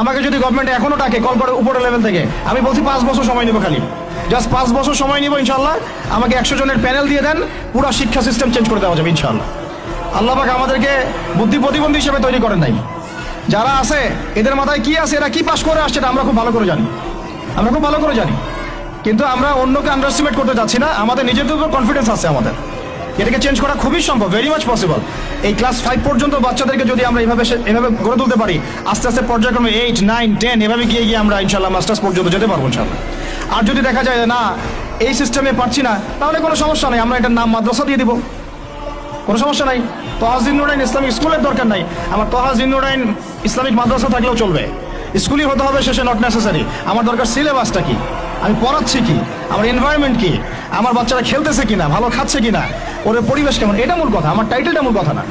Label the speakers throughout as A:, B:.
A: আমাকে যদি গভর্নমেন্ট এখনও ডাকে কল করে উপরে লেভেল থেকে, আমি বলছি পাঁচ বছর সময় নিব খালি। জাস্ট পাঁচ বছর সময় নিব ইনশাল্লাহ আমাকে একশো জনের প্যানেল দিয়ে দেন, পুরো শিক্ষা সিস্টেম চেঞ্জ করে দেওয়া যাবে ইনশাল্লাহ আল্লাহ আমাদেরকে বুদ্ধি প্রতিবন্ধী হিসেবে তৈরি করেন নাই। যারা আছে, এদের মাথায় কি আছে, এরা কি পাশ করে আসছে আমরা খুব ভালো করে জানি। আমরা খুব ভালো করে জানি। কিন্তু আমরা অন্যকে আন্ডারস্টিমেট করতে যাচ্ছি না, আমাদের নিজেদের উপর কনফিডেন্স আছে আমাদের। এটাকে চেঞ্জ করা খুবই সম্ভব ভেরি মাচ পসিবল এই ক্লাস ফাইভ পর্যন্ত বাচ্চাদেরকে যদি আমরা এভাবে এভাবে গড়ে তুলতে পারি, আস্তে আস্তে পর্যায়ক্রমে এইট নাইন টেন এভাবে গিয়ে গিয়ে আমরা ইনশাল্লাহ মাস্টার্স পর্যন্ত যেতে পারব ইনশাল্লাহ আর যদি দেখা যায় না, এই সিস্টেমে পারছি না, তাহলে কোনো সমস্যা নেই, আমরা এটার নাম মাদ্রাসা দিয়ে দিব। কোনো সমস্যা নাই। তহাজিন নুরাইন ইসলামিক স্কুলের দরকার নাই। আমার তহাজিন নুরাইন ইসলামিক মাদ্রাসা থাকলেও চলবে। স্কুলই হতে হবে শেষে নট নেসেসারি আমার দরকার সিলেবাসটা কি? আমি পড়াচ্ছি কি? আমার এনভায়রনমেন্ট কি? আমার বাচ্চারা খেলতেছে কিনা? ভালো খাচ্ছে কিনা? ওর পরিবেশ কেমন? এটা মূল কথা, আমার টাইটেলটা মূল কথা না।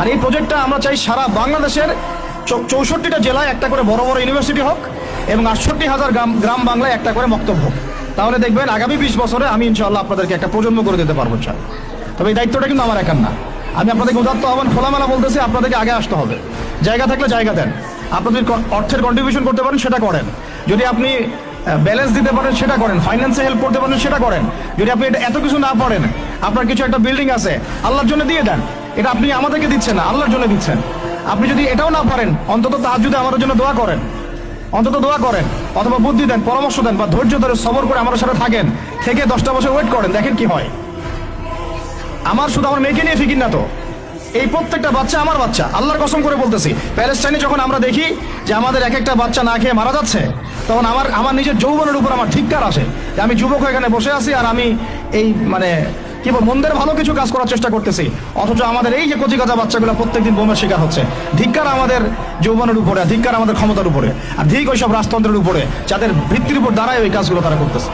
A: আর এই প্রজেক্টটা আমরা চাই সারা বাংলাদেশের চৌষট্টিটা জেলায় একটা করে বড় বড় ইউনিভার্সিটি হোক এবং আটষট্টি হাজার গ্রাম গ্রাম বাংলায় একটা করে মক্তব্য হোক। তাহলে দেখবেন আগামী বিশ বছরে আমি ইনশাল্লাহ আপনাদেরকে একটা প্রজন্ম করে দিতে পারব ইনশাআল্লাহ। তবে এই দায়িত্বটা কিন্তু আমার একার না। আমি আপনাদেরকে উদাত্ত আহ্বান, খোলামেলা বলতেছি, আপনাদেরকে আগে আসতে হবে। জায়গা থাকলে জায়গা দেন। আপনাদের অর্থের কন্ট্রিবিউশন করতে পারেন, সেটা করেন। যদি আপনি ব্যালেন্স দিতে পারেন সেটা করেন ফাইন্যান্সে হেল্প করতে পারেন সেটা করেন। যদি আপনি এটা এত কিছু না পারেন, আপনার কিছু একটা বিল্ডিং আছে, আল্লাহর জন্য দিয়ে দেন। এটা আপনি আমাদেরকে দিচ্ছেন না, আল্লাহর জন্য দিচ্ছেন। আপনি যদি এটাও না পারেন, অন্তত তার যদি আমার জন্য দোয়া করেন, অন্তত দোয়া করেন, অথবা বুদ্ধি দেন, পরামর্শ দেন, বা ধৈর্য ধরে সবর করে আমার সাথে থাকেন, থেকে দশটা বছর ওয়েট করেন, দেখেন কি হয়। আমার শুধু আমার মেয়েকে নিয়ে ফিকির না তো। এই প্রত্যেকটা বাচ্চা আমার বাচ্চা, আল্লাহর কসম করে বলতেছি। প্যালেস্টাইনে যখন আমরা দেখি যে আমাদের এক একটা বাচ্চা না খেয়ে মারা যাচ্ছে, তখন আমার আমার নিজের যৌবনের উপর আমার ধিক্কার আসে যে আমি যুবক এখানে বসে আছি আর আমি এই মানে কি বল মন্দের ভালো কিছু কাজ করার চেষ্টা করতেছি। অথচ আমাদের এই যে কচি কাঁচা বাচ্চাগুলো প্রত্যেকদিন বোমের শিকার হচ্ছে। ধিক্কার আমাদের যৌবনের উপরে, ধিক্কার আমাদের ক্ষমতার উপরে। আর ধিক ওইসব রাজতন্ত্রের উপরে, যাদের ভিত্তির উপর দাঁড়ায় ওই কাজগুলো তারা করতেছে।